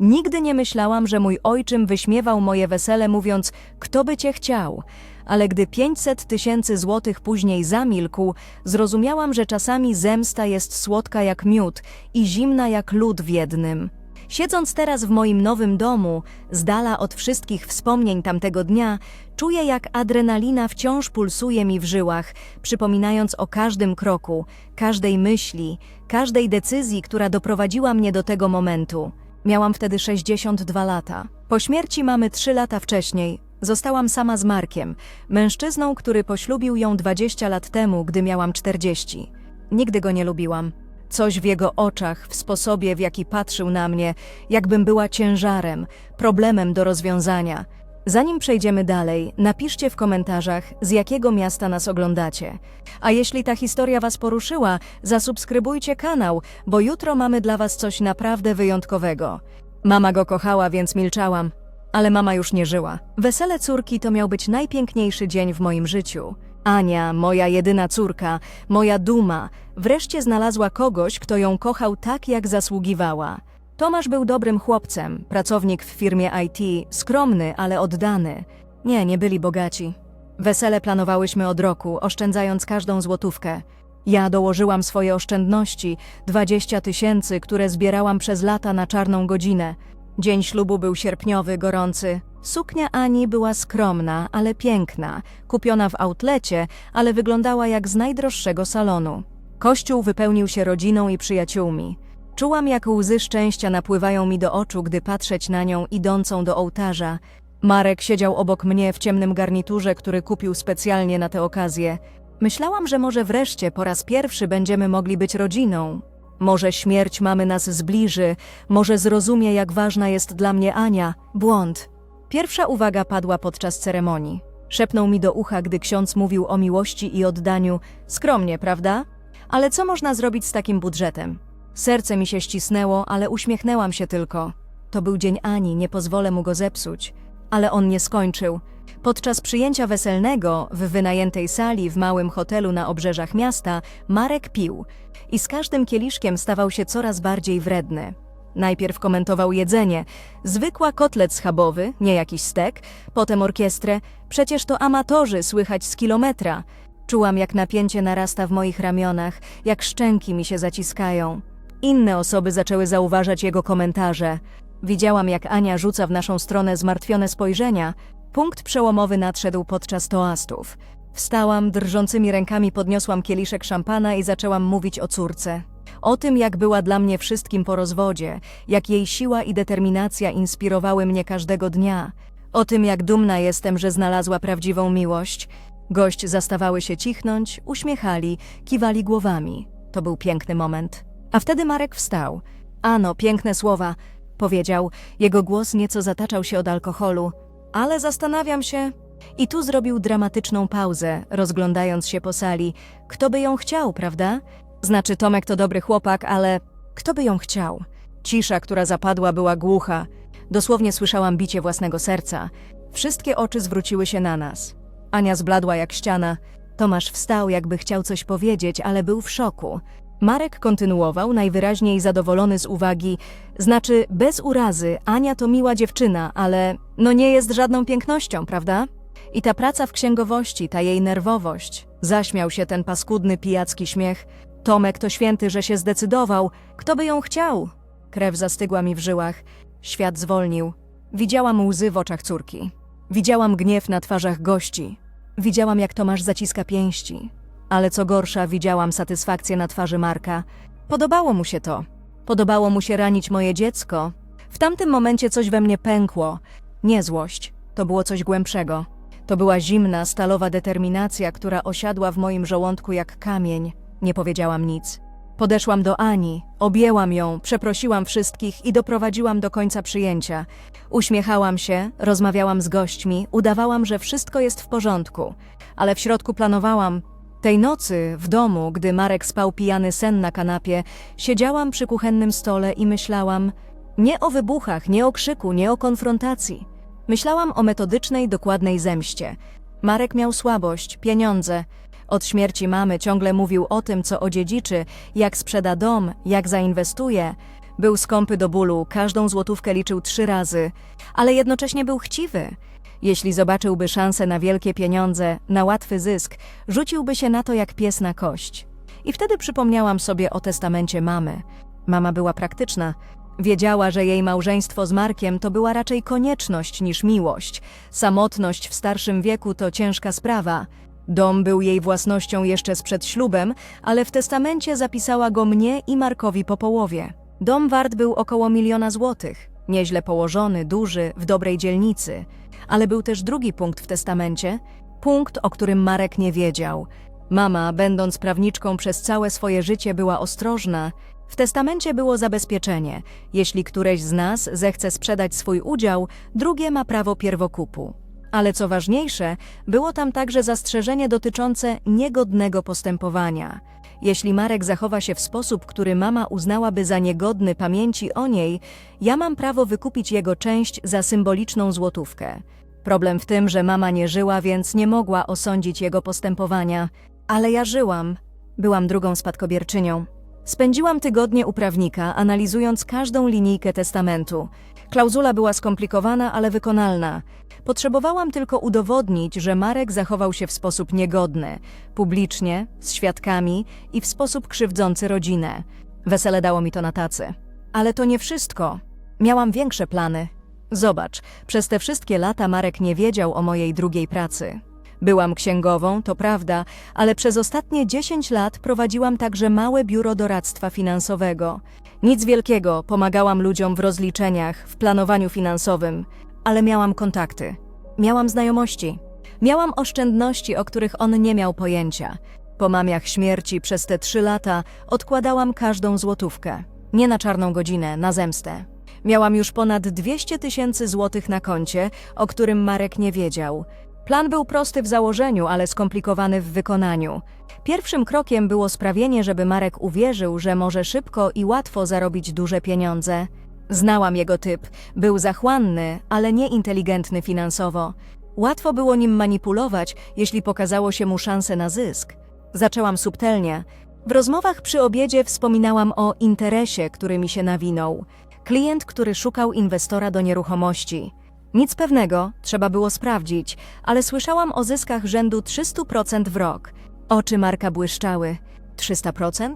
Nigdy nie myślałam, że mój ojczym wyśmiewał moje wesele, mówiąc: Kto by cię chciał? Ale gdy 500 tysięcy złotych później zamilkł, zrozumiałam, że czasami zemsta jest słodka jak miód i zimna jak lód w jednym. Siedząc teraz w moim nowym domu, z dala od wszystkich wspomnień tamtego dnia, czuję jak adrenalina wciąż pulsuje mi w żyłach, przypominając o każdym kroku, każdej myśli, każdej decyzji, która doprowadziła mnie do tego momentu. Miałam wtedy 62 lata. Po śmierci mamy 3 lata wcześniej zostałam sama z Markiem, mężczyzną, który poślubił ją 20 lat temu, gdy miałam 40. Nigdy go nie lubiłam. Coś w jego oczach, w sposobie, w jaki patrzył na mnie, jakbym była ciężarem, problemem do rozwiązania. Zanim przejdziemy dalej, napiszcie w komentarzach, z jakiego miasta nas oglądacie. A jeśli ta historia Was poruszyła, zasubskrybujcie kanał, bo jutro mamy dla Was coś naprawdę wyjątkowego. Mama go kochała, więc milczałam, ale mama już nie żyła. Wesele córki to miał być najpiękniejszy dzień w moim życiu. Ania, moja jedyna córka, moja duma, wreszcie znalazła kogoś, kto ją kochał tak, jak zasługiwała. Tomasz był dobrym chłopcem, pracownik w firmie IT, skromny, ale oddany. Nie, nie byli bogaci. Wesele planowałyśmy od roku, oszczędzając każdą złotówkę. Ja dołożyłam swoje oszczędności, 20 tysięcy, które zbierałam przez lata na czarną godzinę. Dzień ślubu był sierpniowy, gorący. Suknia Ani była skromna, ale piękna, kupiona w outlecie, ale wyglądała jak z najdroższego salonu. Kościół wypełnił się rodziną i przyjaciółmi. Czułam, jak łzy szczęścia napływają mi do oczu, gdy patrzeć na nią idącą do ołtarza. Marek siedział obok mnie w ciemnym garniturze, który kupił specjalnie na tę okazję. Myślałam, że może wreszcie po raz pierwszy będziemy mogli być rodziną. Może śmierć mamy nas zbliży, może zrozumie, jak ważna jest dla mnie Ania. Błąd. Pierwsza uwaga padła podczas ceremonii. Szepnął mi do ucha, gdy ksiądz mówił o miłości i oddaniu. Skromnie, prawda? Ale co można zrobić z takim budżetem? Serce mi się ścisnęło, ale uśmiechnęłam się tylko. To był dzień Ani, nie pozwolę mu go zepsuć. Ale on nie skończył. Podczas przyjęcia weselnego w wynajętej sali w małym hotelu na obrzeżach miasta Marek pił i z każdym kieliszkiem stawał się coraz bardziej wredny. Najpierw komentował jedzenie. Zwykła kotlet schabowy, nie jakiś stek, potem orkiestrę. Przecież to amatorzy, słychać z kilometra. Czułam, jak napięcie narasta w moich ramionach, jak szczęki mi się zaciskają. Inne osoby zaczęły zauważać jego komentarze. Widziałam, jak Ania rzuca w naszą stronę zmartwione spojrzenia. Punkt przełomowy nadszedł podczas toastów. Wstałam, drżącymi rękami podniosłam kieliszek szampana i zaczęłam mówić o córce. O tym, jak była dla mnie wszystkim po rozwodzie, jak jej siła i determinacja inspirowały mnie każdego dnia. O tym, jak dumna jestem, że znalazła prawdziwą miłość. Gość zastawały się cichnąć, uśmiechali, kiwali głowami. To był piękny moment. A wtedy Marek wstał. Ano, piękne słowa, powiedział. Jego głos nieco zataczał się od alkoholu. Ale zastanawiam się. I tu zrobił dramatyczną pauzę, rozglądając się po sali. Kto by ją chciał, prawda? Znaczy, Tomek to dobry chłopak, ale kto by ją chciał? Cisza, która zapadła, była głucha. Dosłownie słyszałam bicie własnego serca. Wszystkie oczy zwróciły się na nas. Ania zbladła jak ściana. Tomasz wstał, jakby chciał coś powiedzieć, ale był w szoku. Marek kontynuował, najwyraźniej zadowolony z uwagi, znaczy bez urazy, Ania to miła dziewczyna, ale no nie jest żadną pięknością, prawda? I ta praca w księgowości, ta jej nerwowość. Zaśmiał się ten paskudny pijacki śmiech. Tomek to święty, że się zdecydował. Kto by ją chciał? Krew zastygła mi w żyłach. Świat zwolnił. Widziałam łzy w oczach córki. Widziałam gniew na twarzach gości. Widziałam, jak Tomasz zaciska pięści. Ale co gorsza, widziałam satysfakcję na twarzy Marka. Podobało mu się to. Podobało mu się ranić moje dziecko. W tamtym momencie coś we mnie pękło. Nie złość, to było coś głębszego. To była zimna, stalowa determinacja, która osiadła w moim żołądku jak kamień. Nie powiedziałam nic. Podeszłam do Ani, objęłam ją, przeprosiłam wszystkich i doprowadziłam do końca przyjęcia. Uśmiechałam się, rozmawiałam z gośćmi, udawałam, że wszystko jest w porządku, ale w środku planowałam. Tej nocy, w domu, gdy Marek spał pijany sen na kanapie, siedziałam przy kuchennym stole i myślałam nie o wybuchach, nie o krzyku, nie o konfrontacji. Myślałam o metodycznej, dokładnej zemście. Marek miał słabość, pieniądze. Od śmierci mamy ciągle mówił o tym, co odziedziczy, jak sprzeda dom, jak zainwestuje. Był skąpy do bólu, każdą złotówkę liczył trzy razy, ale jednocześnie był chciwy. Jeśli zobaczyłby szansę na wielkie pieniądze, na łatwy zysk, rzuciłby się na to jak pies na kość. I wtedy przypomniałam sobie o testamencie mamy. Mama była praktyczna. Wiedziała, że jej małżeństwo z Markiem to była raczej konieczność niż miłość. Samotność w starszym wieku to ciężka sprawa. Dom był jej własnością jeszcze sprzed ślubem, ale w testamencie zapisała go mnie i Markowi po połowie. Dom wart był około miliona złotych. Nieźle położony, duży, w dobrej dzielnicy. Ale był też drugi punkt w testamencie, punkt, o którym Marek nie wiedział. Mama, będąc prawniczką przez całe swoje życie, była ostrożna. W testamencie było zabezpieczenie. Jeśli któreś z nas zechce sprzedać swój udział, drugie ma prawo pierwokupu. Ale co ważniejsze, było tam także zastrzeżenie dotyczące niegodnego postępowania. Jeśli Marek zachowa się w sposób, który mama uznałaby za niegodny pamięci o niej, ja mam prawo wykupić jego część za symboliczną złotówkę. Problem w tym, że mama nie żyła, więc nie mogła osądzić jego postępowania. Ale ja żyłam. Byłam drugą spadkobierczynią. Spędziłam tygodnie u prawnika, analizując każdą linijkę testamentu. Klauzula była skomplikowana, ale wykonalna. Potrzebowałam tylko udowodnić, że Marek zachował się w sposób niegodny, publicznie, z świadkami i w sposób krzywdzący rodzinę. Wesele dało mi to na tacy. Ale to nie wszystko. Miałam większe plany. Zobacz, przez te wszystkie lata Marek nie wiedział o mojej drugiej pracy. Byłam księgową, to prawda, ale przez ostatnie 10 lat prowadziłam także małe biuro doradztwa finansowego. Nic wielkiego, pomagałam ludziom w rozliczeniach, w planowaniu finansowym, ale miałam kontakty. Miałam znajomości. Miałam oszczędności, o których on nie miał pojęcia. Po mamiach śmierci przez te trzy lata odkładałam każdą złotówkę. Nie na czarną godzinę, na zemstę. Miałam już ponad 200 tysięcy złotych na koncie, o którym Marek nie wiedział. Plan był prosty w założeniu, ale skomplikowany w wykonaniu. Pierwszym krokiem było sprawienie, żeby Marek uwierzył, że może szybko i łatwo zarobić duże pieniądze. Znałam jego typ. Był zachłanny, ale nieinteligentny finansowo. Łatwo było nim manipulować, jeśli pokazało się mu szansę na zysk. Zaczęłam subtelnie. W rozmowach przy obiedzie wspominałam o interesie, który mi się nawinął. Klient, który szukał inwestora do nieruchomości. Nic pewnego, trzeba było sprawdzić, ale słyszałam o zyskach rzędu 300% w rok. Oczy Marka błyszczały. 300%?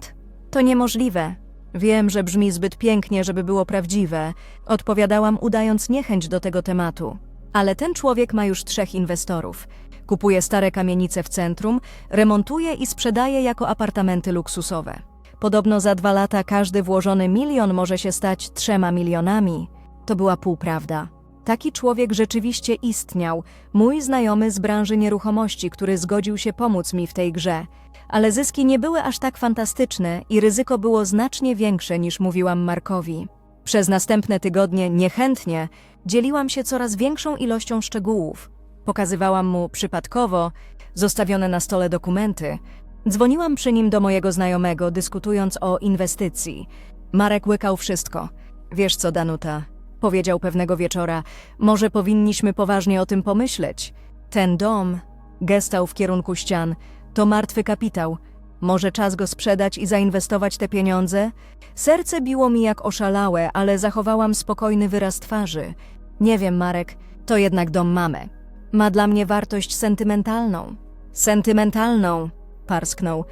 To niemożliwe. Wiem, że brzmi zbyt pięknie, żeby było prawdziwe, odpowiadałam, udając niechęć do tego tematu. Ale ten człowiek ma już trzech inwestorów. Kupuje stare kamienice w centrum, remontuje i sprzedaje jako apartamenty luksusowe. Podobno za dwa lata każdy włożony milion może się stać trzema milionami. To była półprawda. Taki człowiek rzeczywiście istniał, mój znajomy z branży nieruchomości, który zgodził się pomóc mi w tej grze. Ale zyski nie były aż tak fantastyczne i ryzyko było znacznie większe niż mówiłam Markowi. Przez następne tygodnie niechętnie dzieliłam się coraz większą ilością szczegółów. Pokazywałam mu przypadkowo zostawione na stole dokumenty. Dzwoniłam przy nim do mojego znajomego, dyskutując o inwestycji. Marek łykał wszystko. Wiesz co, Danuta, powiedział pewnego wieczora, może powinniśmy poważnie o tym pomyśleć. Ten dom, gestał w kierunku ścian, to martwy kapitał. Może czas go sprzedać i zainwestować te pieniądze? Serce biło mi jak oszalałe, ale zachowałam spokojny wyraz twarzy. Nie wiem, Marek, to jednak dom mamy. Ma dla mnie wartość sentymentalną. Sentymentalną, parsknął.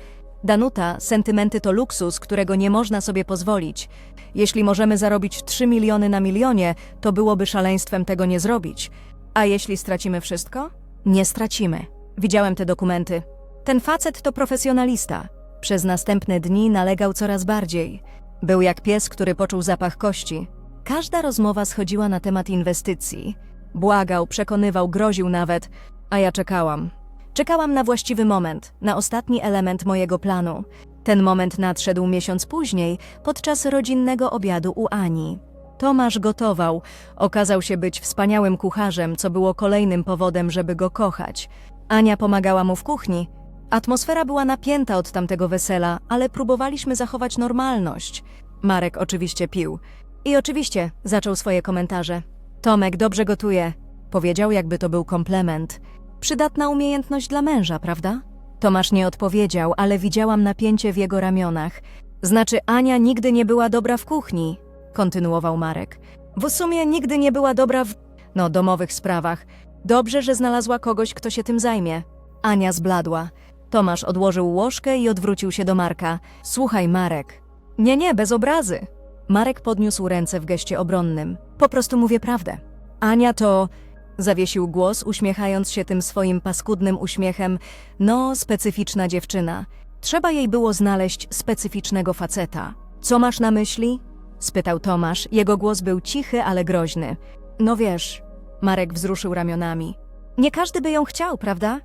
Danuta, sentymenty to luksus, którego nie można sobie pozwolić. Jeśli możemy zarobić 3 miliony na milionie, to byłoby szaleństwem tego nie zrobić. A jeśli stracimy wszystko? Nie stracimy. Widziałem te dokumenty. Ten facet to profesjonalista. Przez następne dni nalegał coraz bardziej. Był jak pies, który poczuł zapach kości. Każda rozmowa schodziła na temat inwestycji. Błagał, przekonywał, groził nawet, a ja czekałam. Czekałam na właściwy moment, na ostatni element mojego planu. Ten moment nadszedł miesiąc później, podczas rodzinnego obiadu u Ani. Tomasz gotował, okazał się być wspaniałym kucharzem, co było kolejnym powodem, żeby go kochać. Ania pomagała mu w kuchni. Atmosfera była napięta od tamtego wesela, ale próbowaliśmy zachować normalność. Marek oczywiście pił. I oczywiście zaczął swoje komentarze. Tomek dobrze gotuje, powiedział, jakby to był komplement. Przydatna umiejętność dla męża, prawda? Tomasz nie odpowiedział, ale widziałam napięcie w jego ramionach. Znaczy, Ania nigdy nie była dobra w kuchni. kontynuował Marek. W sumie nigdy nie była dobra w, no, domowych sprawach. Dobrze, że znalazła kogoś, kto się tym zajmie. Ania zbladła. Tomasz odłożył łożkę i odwrócił się do Marka. Słuchaj, Marek. Nie, nie, bez obrazy. Marek podniósł ręce w geście obronnym. Po prostu mówię prawdę. Ania to. Zawiesił głos, uśmiechając się tym swoim paskudnym uśmiechem. No, specyficzna dziewczyna. Trzeba jej było znaleźć specyficznego faceta. Co masz na myśli? spytał Tomasz. Jego głos był cichy, ale groźny. No wiesz, Marek wzruszył ramionami. Nie każdy by ją chciał, prawda?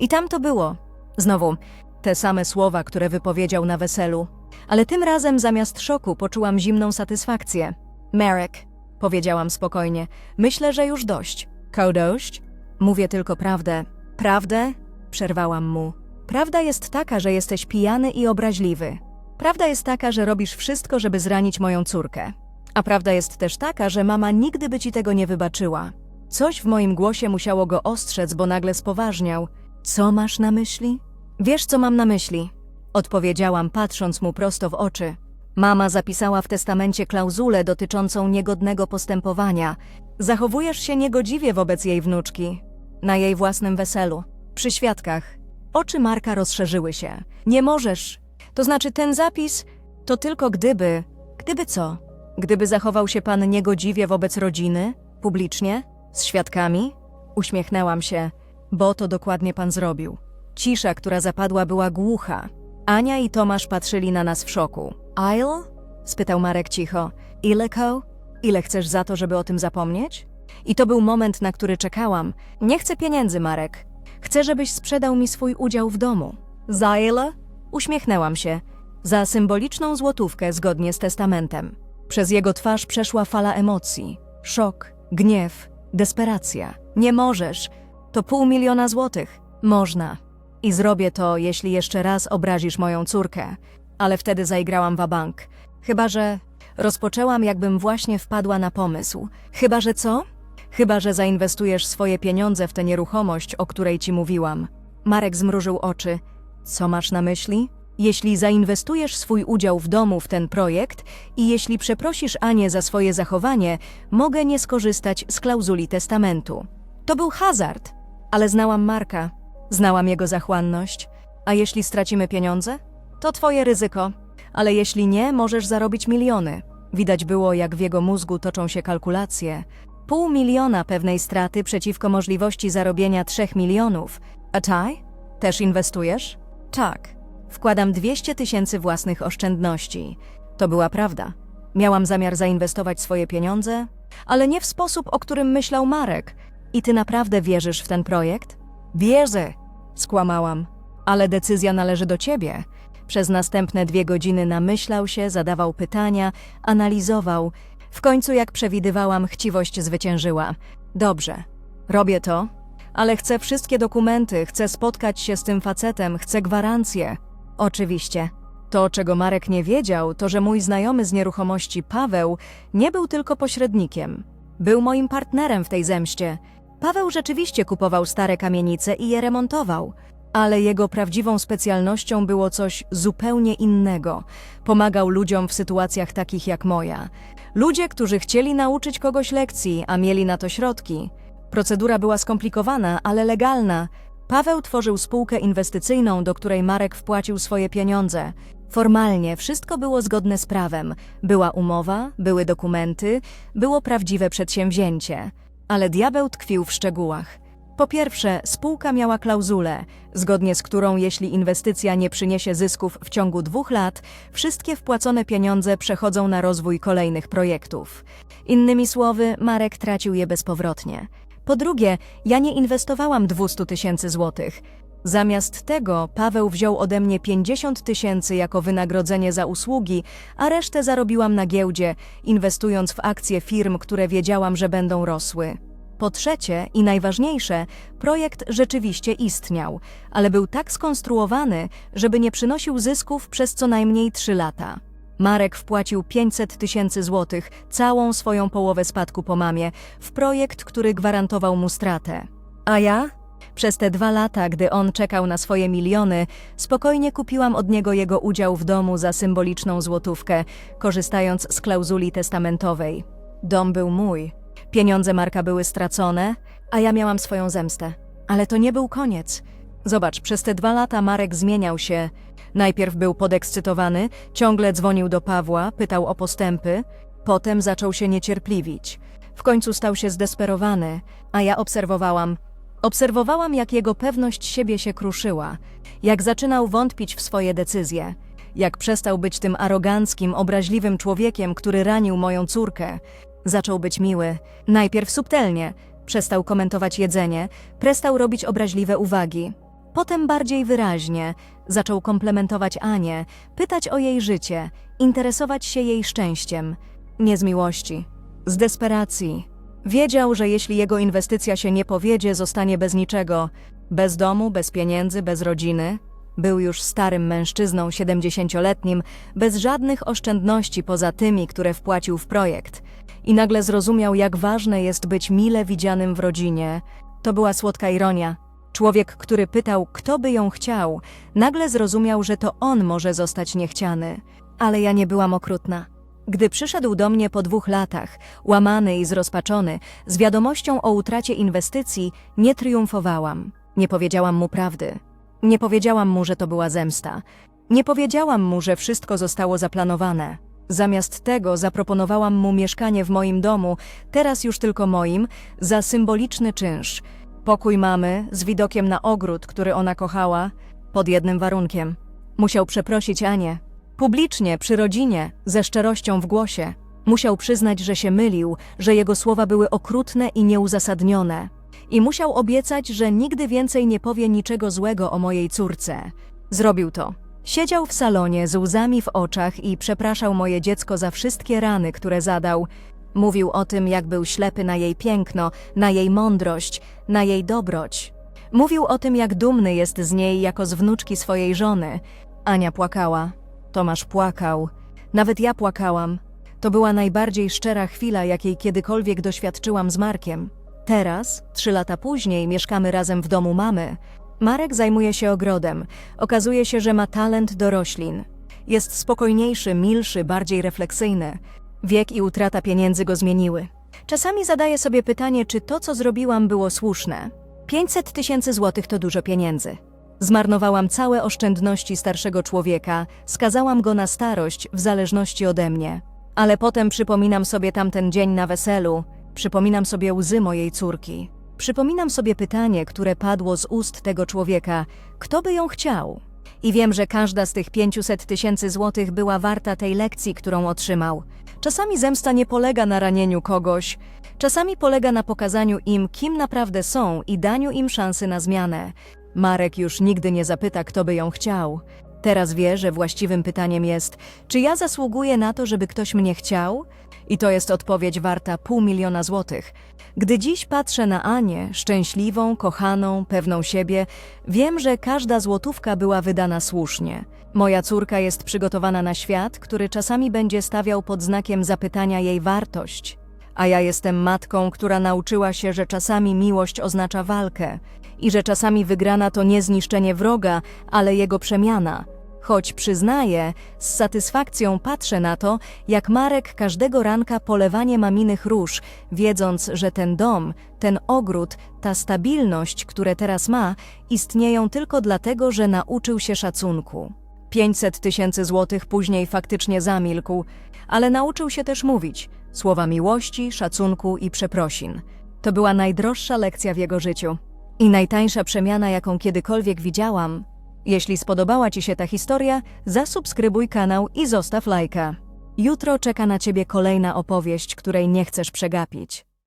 I tam to było. Znowu, te same słowa, które wypowiedział na weselu. Ale tym razem zamiast szoku poczułam zimną satysfakcję. Marek, powiedziałam spokojnie, myślę, że już dość. Koł dość? Mówię tylko prawdę. Prawdę? Przerwałam mu. Prawda jest taka, że jesteś pijany i obraźliwy. Prawda jest taka, że robisz wszystko, żeby zranić moją córkę. A prawda jest też taka, że mama nigdy by ci tego nie wybaczyła. Coś w moim głosie musiało go ostrzec, bo nagle spoważniał. Co masz na myśli? Wiesz, co mam na myśli. Odpowiedziałam, patrząc mu prosto w oczy. Mama zapisała w testamencie klauzulę dotyczącą niegodnego postępowania. Zachowujesz się niegodziwie wobec jej wnuczki. Na jej własnym weselu. Przy świadkach. Oczy Marka rozszerzyły się. Nie możesz. To znaczy, ten zapis to tylko gdyby. Gdyby co? Gdyby zachował się pan niegodziwie wobec rodziny? Publicznie? Z świadkami? Uśmiechnęłam się, bo to dokładnie pan zrobił. Cisza, która zapadła, była głucha. Ania i Tomasz patrzyli na nas w szoku. Ile? spytał Marek cicho. Ile ko? Ile chcesz za to, żeby o tym zapomnieć? I to był moment, na który czekałam. Nie chcę pieniędzy, Marek. Chcę, żebyś sprzedał mi swój udział w domu. Za ile? Uśmiechnęłam się. Za symboliczną złotówkę zgodnie z testamentem. Przez jego twarz przeszła fala emocji. Szok, gniew, desperacja. Nie możesz. To pół miliona złotych. Można. I zrobię to, jeśli jeszcze raz obrazisz moją córkę. Ale wtedy zaigrałam wabank. Chyba, że... Rozpoczęłam, jakbym właśnie wpadła na pomysł. Chyba, że co? Chyba, że zainwestujesz swoje pieniądze w tę nieruchomość, o której ci mówiłam. Marek zmrużył oczy. Co masz na myśli? Jeśli zainwestujesz swój udział w domu w ten projekt i jeśli przeprosisz Anię za swoje zachowanie, mogę nie skorzystać z klauzuli testamentu. To był hazard, ale znałam Marka, znałam jego zachłanność. A jeśli stracimy pieniądze? To twoje ryzyko. Ale jeśli nie, możesz zarobić miliony. Widać było, jak w jego mózgu toczą się kalkulacje. Pół miliona pewnej straty przeciwko możliwości zarobienia trzech milionów. A Taj? Też inwestujesz? Tak. Wkładam 200 tysięcy własnych oszczędności. To była prawda. Miałam zamiar zainwestować swoje pieniądze, ale nie w sposób, o którym myślał Marek. I ty naprawdę wierzysz w ten projekt? Wierzę, skłamałam. Ale decyzja należy do ciebie. Przez następne dwie godziny namyślał się, zadawał pytania, analizował. W końcu, jak przewidywałam, chciwość zwyciężyła. Dobrze, robię to, ale chcę wszystkie dokumenty, chcę spotkać się z tym facetem, chcę gwarancję. Oczywiście. To, czego Marek nie wiedział, to że mój znajomy z nieruchomości Paweł nie był tylko pośrednikiem. Był moim partnerem w tej zemście. Paweł rzeczywiście kupował stare kamienice i je remontował, ale jego prawdziwą specjalnością było coś zupełnie innego. Pomagał ludziom w sytuacjach takich jak moja. Ludzie, którzy chcieli nauczyć kogoś lekcji, a mieli na to środki. Procedura była skomplikowana, ale legalna. Paweł tworzył spółkę inwestycyjną, do której Marek wpłacił swoje pieniądze. Formalnie wszystko było zgodne z prawem. Była umowa, były dokumenty, było prawdziwe przedsięwzięcie. Ale diabeł tkwił w szczegółach. Po pierwsze, spółka miała klauzulę, zgodnie z którą jeśli inwestycja nie przyniesie zysków w ciągu dwóch lat, wszystkie wpłacone pieniądze przechodzą na rozwój kolejnych projektów. Innymi słowy, Marek tracił je bezpowrotnie. Po drugie, ja nie inwestowałam 200 tysięcy złotych. Zamiast tego Paweł wziął ode mnie 50 tysięcy jako wynagrodzenie za usługi, a resztę zarobiłam na giełdzie, inwestując w akcje firm, które wiedziałam, że będą rosły. Po trzecie i najważniejsze, projekt rzeczywiście istniał, ale był tak skonstruowany, żeby nie przynosił zysków przez co najmniej trzy lata. Marek wpłacił 500 tysięcy złotych, całą swoją połowę spadku po mamie, w projekt, który gwarantował mu stratę. A ja? Przez te dwa lata, gdy on czekał na swoje miliony, spokojnie kupiłam od niego jego udział w domu za symboliczną złotówkę, korzystając z klauzuli testamentowej. Dom był mój. Pieniądze Marka były stracone, a ja miałam swoją zemstę. Ale to nie był koniec. Zobacz, przez te dwa lata Marek zmieniał się. Najpierw był podekscytowany, ciągle dzwonił do Pawła, pytał o postępy, potem zaczął się niecierpliwić. W końcu stał się zdesperowany, a ja obserwowałam. Obserwowałam, jak jego pewność siebie się kruszyła, jak zaczynał wątpić w swoje decyzje, jak przestał być tym aroganckim, obraźliwym człowiekiem, który ranił moją córkę. Zaczął być miły, najpierw subtelnie, przestał komentować jedzenie, przestał robić obraźliwe uwagi. Potem bardziej wyraźnie zaczął komplementować Anię, pytać o jej życie, interesować się jej szczęściem. Nie z miłości, z desperacji. Wiedział, że jeśli jego inwestycja się nie powiedzie, zostanie bez niczego, bez domu, bez pieniędzy, bez rodziny. Był już starym mężczyzną, siedemdziesięcioletnim, bez żadnych oszczędności poza tymi, które wpłacił w projekt. I nagle zrozumiał, jak ważne jest być mile widzianym w rodzinie. To była słodka ironia. Człowiek, który pytał, kto by ją chciał, nagle zrozumiał, że to on może zostać niechciany. Ale ja nie byłam okrutna. Gdy przyszedł do mnie po dwóch latach, łamany i zrozpaczony, z wiadomością o utracie inwestycji, nie triumfowałam. Nie powiedziałam mu prawdy. Nie powiedziałam mu, że to była zemsta. Nie powiedziałam mu, że wszystko zostało zaplanowane. Zamiast tego zaproponowałam mu mieszkanie w moim domu, teraz już tylko moim, za symboliczny czynsz. Pokój mamy, z widokiem na ogród, który ona kochała, pod jednym warunkiem. Musiał przeprosić Anię. Publicznie, przy rodzinie, ze szczerością w głosie. Musiał przyznać, że się mylił, że jego słowa były okrutne i nieuzasadnione. I musiał obiecać, że nigdy więcej nie powie niczego złego o mojej córce. Zrobił to. Siedział w salonie z łzami w oczach i przepraszał moje dziecko za wszystkie rany, które zadał. Mówił o tym, jak był ślepy na jej piękno, na jej mądrość, na jej dobroć. Mówił o tym, jak dumny jest z niej jako z wnuczki swojej żony. Ania płakała. Tomasz płakał. Nawet ja płakałam. To była najbardziej szczera chwila, jakiej kiedykolwiek doświadczyłam z Markiem. Teraz, trzy lata później, mieszkamy razem w domu mamy. Marek zajmuje się ogrodem. Okazuje się, że ma talent do roślin. Jest spokojniejszy, milszy, bardziej refleksyjny. Wiek i utrata pieniędzy go zmieniły. Czasami zadaję sobie pytanie, czy to, co zrobiłam, było słuszne. 500 tysięcy złotych to dużo pieniędzy. Zmarnowałam całe oszczędności starszego człowieka, skazałam go na starość w zależności ode mnie. Ale potem przypominam sobie tamten dzień na weselu, przypominam sobie łzy mojej córki. Przypominam sobie pytanie, które padło z ust tego człowieka: kto by ją chciał? I wiem, że każda z tych 500 tysięcy złotych była warta tej lekcji, którą otrzymał. Czasami zemsta nie polega na ranieniu kogoś, czasami polega na pokazaniu im, kim naprawdę są i daniu im szansy na zmianę. Marek już nigdy nie zapyta, kto by ją chciał. Teraz wie, że właściwym pytaniem jest, czy ja zasługuję na to, żeby ktoś mnie chciał? I to jest odpowiedź warta pół miliona złotych. Gdy dziś patrzę na Anię, szczęśliwą, kochaną, pewną siebie, wiem, że każda złotówka była wydana słusznie. Moja córka jest przygotowana na świat, który czasami będzie stawiał pod znakiem zapytania jej wartość. A ja jestem matką, która nauczyła się, że czasami miłość oznacza walkę i że czasami wygrana to nie zniszczenie wroga, ale jego przemiana. Choć przyznaję, z satysfakcją patrzę na to, jak Marek każdego ranka polewanie maminych róż, wiedząc, że ten dom, ten ogród, ta stabilność, które teraz ma, istnieją tylko dlatego, że nauczył się szacunku. 500 tysięcy złotych później faktycznie zamilkł, ale nauczył się też mówić słowa miłości, szacunku i przeprosin. To była najdroższa lekcja w jego życiu i najtańsza przemiana, jaką kiedykolwiek widziałam. Jeśli spodobała Ci się ta historia, zasubskrybuj kanał i zostaw lajka. Jutro czeka na Ciebie kolejna opowieść, której nie chcesz przegapić.